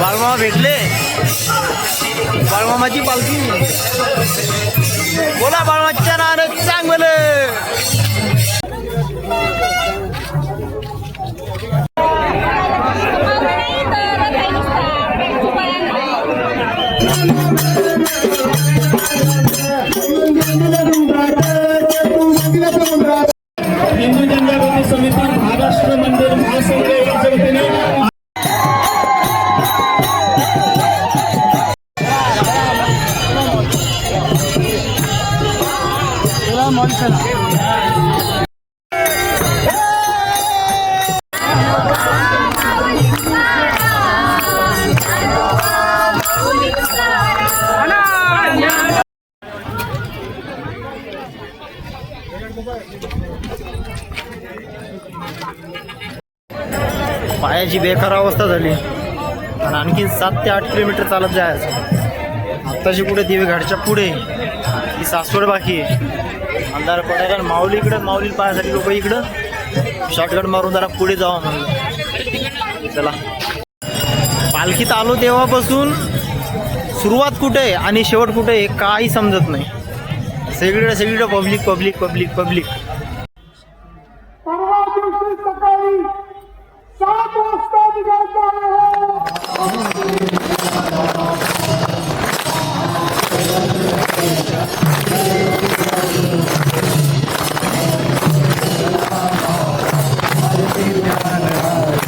बाळमामा भेटले? बाळमामाची पालखी. बोला बाळमाच्या चांग चांगलं. हिंदू जनजागृती समिती महाराष्ट्र मंदिर महासंघ पायाची बेकार अवस्था झाली. आणि आणखी सात ते आठ किलोमीटर चालत जायचं. आत्ताची पुढे दिवेघाटच्या पुढे. ही सासवड बाकी आहे. मला जरा कारण माऊली इकडे माऊली पाहण्यासाठी लोक इकडं. शॉर्टकट मारून जरा पुढे जावा म्हणलं. चला. पालखीत आलो तेव्हापासून सुरुवात कुठे आहे आणि शेवट कुठे आहे काही समजत नाही. सगळीकडे सगळीकडे पब्लिक पब्लिक पब्लिक पब्लिक